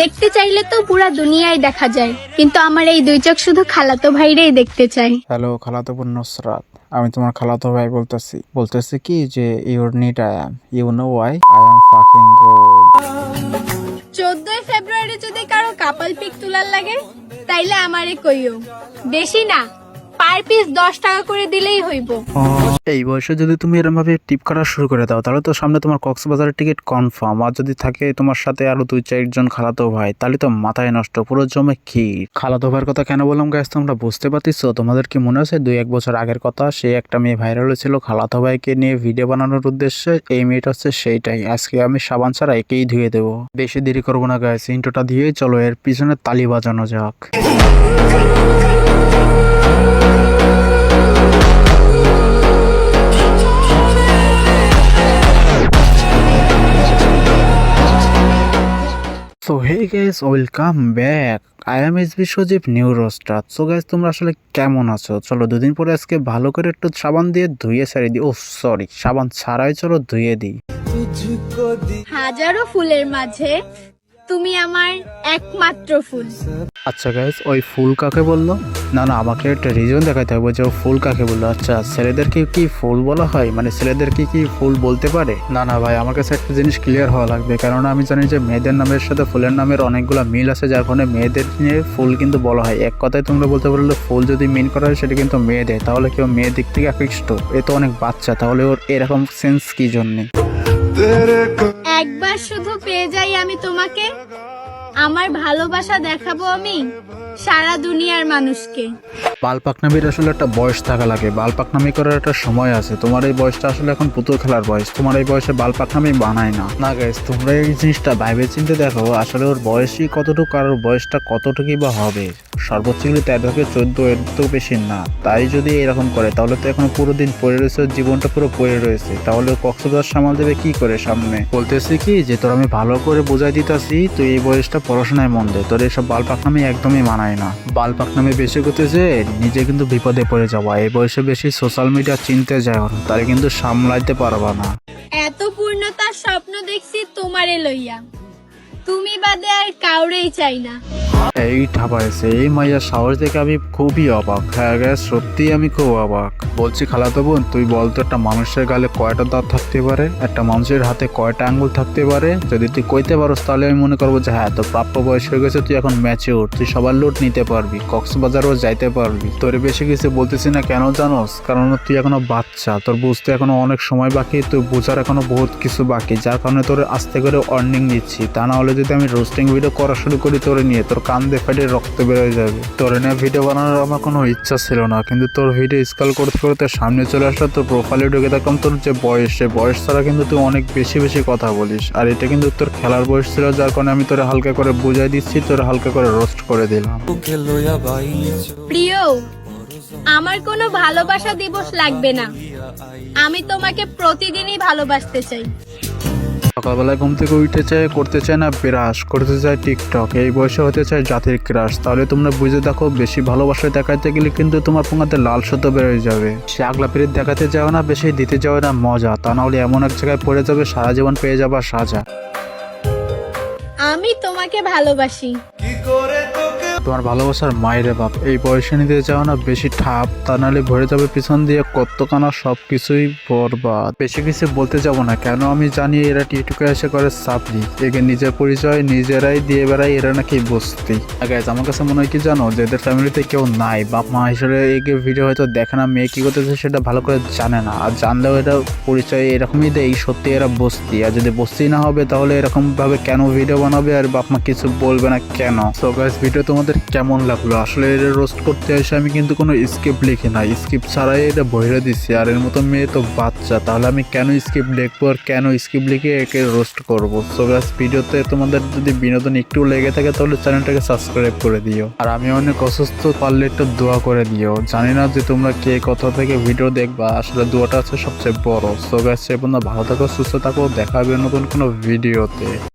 দেখতে চাইলে তো পুরা দুনিয়ায় দেখা যায় কিন্তু আমার এই দুই চোখ শুধু খালাতো ভাইরেই দেখতে চাই। হ্যালো খালাতো বোন নুসরাত আমি তোমার খালাতো ভাই বলতেছি। বলতেছি কি যে your neat I am you know why I am fucking good চোদ্দই ফেব্রুয়ারি যদি কারও কাপাল পিক তোলার লাগে তাইলে আমারে কইও। বেশি না পার পিস দশ টাকা করে দিলেই হইব। এই বয়সে যদি তুমি এরকম ভাবে টিপ কাটা শুরু করে দাও, তাহলে তো সামনে তোমার কক্সবাজারের টিকিট কনফার্ম আর যদি থাকে তোমার সাথে আরও দুই চারজন খালাতো ভাই, তাহলে তো মাথায় নষ্ট, পুরো জমে কি খালাতো ভাইয়ের কথা কেন বললাম গাছ তোমরা বুঝতে পারতিস তোমাদের কি মনে আছে? দুই এক বছর আগের কথা, সে একটা মেয়ে ভাইরাল হয়েছিল খালাতো ভাইকে নিয়ে ভিডিও বানানোর উদ্দেশ্যে, এই মেয়েটা হচ্ছে সেইটাই। আজকে আমি সাবান ছাড়া একেই ধুয়ে দেবো। বেশি দেরি করব না গাছ ইন্টোটা দিয়ে চলো, এর পিছনে তালি বাজানো যাক। So hey guys welcome back I am S Biswajit new roaster so guys তোমরা আসলে কেমন আছো? চলো দুদিন পরে আজকে ভালো করে একটু সাবান দিয়ে ধুয়ে সারি দিই। ও সরি সাবান ছাড়াই চলো ধুয়ে দিই। হাজারো ফুলের মাঝে তুমি আমার একমাত্র ফুল। আচ্ছা গাইস ওই ফুল কাকে বলল? না না, আমাকে একটা রিজন দেখাতে হবে যে ও ফুল কাকে বলল। আচ্ছা ছেলেদেরকে কি ফুল বলা হয়? মানে ছেলেদেরকে কি ফুল বলতে পারে? না না, ভাই, আমার কাছে একটা জিনিস ক্লিয়ার হওয়া লাগবে। কারণ আমি জানি যে মেয়েদের নামের সাথে ফুলের নামের অনেকগুলো মিল আছে, যার কারণে মেয়েদের নিয়ে ফুল কিন্তু বলা হয়। এক কথায় তোমরা বলতে পারলে ফুল যদি মিন করা হয়, সেটা কিন্তু মেয়েদের তাহলে কেউ মেয়ের দিক থেকে আকৃষ্ট? এ তো অনেক বাচ্চা, তাহলে ওর এরকম সেন্স কি জন্যে? একবার শুধু পেয়ে যাই আমি তোমাকে। আমার ভালোবাসা দেখাবো আমি সারা দুনিয়ার মানুষকে। বালপাকনামির আসলে একটা বয়স থাকা লাগে। বালপাকনামি করার একটা সময় আছে। তোমার এই বয়সটা আসলে এখন পুতুল খেলার বয়স। তোমার এই বয়সে বালপাকনামি বানায় না। না গাইস তোমরা এই জিনিসটা ভাইবে চিন্তে দেখো, আসলে ওর বয়সই কতটুকু আর ওর বয়সটা কতটুকুই বা হবে। সর্বোচ্চ কিন্তু তেরো থেকে চোদ্দ এর তো বেশি না। তাই যদি এরকম করে, তাহলে তো এখনও পুরো দিন পড়ে রয়েছে, জীবনটা পুরো পড়ে রয়েছে। তাহলে কক্সবাজার সামাল দেবে কি করে সামনে? বলতেছি কি যে, তোর আমি ভালো করে বোঝাই দিতেছি, তুই এই বয়সটা পড়াশোনায় মন দে। তোর এসব বালপাকনামি একদমই মানায় না। বালপাকনামি বেশি করতে যে নিজে কিন্তু বিপদে পড়ে যাওয়া। এই বয়সে বেশি সোশ্যাল মিডিয়া চিনতে যায় না তারে কিন্তু সামলাইতে পারবা না। এত পূর্ণতার স্বপ্ন দেখছি তোমারে লইয়া। তুমি বাদে আর কাউরেই চাই না। এই ঠাপাইছে এই মাইয়ার সাহস দেখে আমি খুবই অবাক। হ্যাঁ সত্যি আমি খুব অবাক। বলছি, খালাতো বোন, তুই বলতো একটা মানুষের গালে কয়টা দাঁত থাকতে পারে? একটা মানুষের হাতে কয়টা আঙ্গুল থাকতে পারে? যদি তুই কইতে পারোস, তাহলে আমি মনে করব যে হ্যাঁ তোর প্রাপ্য বয়স হয়ে গেছে, তুই এখন ম্যাচিওর তুই সবার লোড নিতে পারবি, কক্সবাজারও যাইতে পারবি। তোর বেশি কিছু বলতেছি না, কেন জানোস? কারণ তুই এখনও বাচ্চা, তোর বুঝতে এখনও অনেক সময় বাকি, তুই বোঝার এখনও বহুত কিছু বাকি, যার কারণে তোর আস্তে করে অর্নিং নিচ্ছি। তা না হলে যদি আমি রোস্টিং ভিডিও করা শুরু করি তোরে নিয়ে, তোর কান দিয়ে ফাটে রক্ত বেরোয় যাবে। তোর নিয়ে ভিডিও বানানোর আমার কোনো ইচ্ছা ছিল না কিন্তু তোর ভিডিও স্কল করতে করতে সামনে চলে আসলো তোর প্রোফাইলে ঢুকে দেখলাম তোর যে বয়স সে বয়স ছাড়া কিন্তু তুই অনেক বেশি বেশি কথা বলিস। আর এটা কিন্তু তোর খেলার বয়স ছিল যার কারণে আমি তোরে হালকা করে বুঝাই দিচ্ছি তোর হালকা করে রোস্ট করে দিলাম। প্রিয় আমার কোনো ভালোবাসা দিবস লাগবে না। আমি তোমাকে প্রতিদিনই ভালোবাসতে চাই। সকালবেলায় ঘুম থেকে উঠতে চায় করতে চায় না বিরাস করতে চায় টিকটক। এই বয়সে হতে চায় জাতির ক্রাশ। তাহলে তোমরা বুঝে দেখো বেশি ভালোবাসায় দেখাতে গেলে কিন্তু তোমার পোঙাতে লাল সুতো বেরোয় যাবে। সে আগলা পিরিত দেখাতে যাও না বেশি দিতে যাও না মজা। তা না হলে এমন এক জায়গায় পড়ে যাবে সারা জীবন পেয়ে যাবা সাজা। আমি তোমাকে ভালোবাসি। তোমার ভালোবাসার মায়ের বাপ। এই বয়সে নিতে যাও না, বেশি ঠাপ, তা নাহলে ভরে যাবে পিছন দিয়ে কত্তকানা সব কিছুই বরবাদ। বেশি কিছু বলতে যাব না, কেন আমি জানি এরা টিকটকে এসে করে সাপলি একে নিজের পরিচয়, নিজেরাই দিয়ে বেড়ায়, এরা নাকি বস্তি। গাইজ আমার কাছে মনে হয় কি জানো, যে এদের ফ্যামিলিতে কেউ নাই। বাপ মা হিসেবে একে ভিডিও হয়তো দেখে না, মেয়ে কি করতেছে সেটা ভালো করে জানে না। আর জানলেও এটা পরিচয় এরকমই দেয় সত্যি এরা বস্তি। আর যদি বস্তি না হবে, তাহলে এরকম ভাবে কেন ভিডিও বানাবে? আর বাপ মা কিছু বলবে না কেন? সো গাইজ ভিডিও তোমাদের কেমন লাগল? আসলে এটা রোস্ট করতে এসে আমি কিন্তু কোনো স্কিপ লিখি না। স্কিপ ছাড়াই এটা বহিরে দিচ্ছি আর এর মতো মেয়ে তো বাচ্চা। তাহলে আমি কেন স্কিপ লিখব আর কেন স্কিপ লিখে একে রোস্ট করব? সো গাইজ ভিডিওতে তোমাদের যদি বিনোদন একটু লেগে থাকে, তাহলে চ্যানেলটাকে সাবস্ক্রাইব করে দিও। আর আমি অনেক অসুস্থ, পারলে একটু দোয়া করে দিও। জানি না যে তোমরা কে কোথা থেকে ভিডিও দেখবা। আসলে দোয়াটা আছে সবচেয়ে বড়। সো গাইজ সে পর্যন্ত ভালো থাকো, সুস্থ থাকো। দেখা হবে নতুন কোনো ভিডিওতে।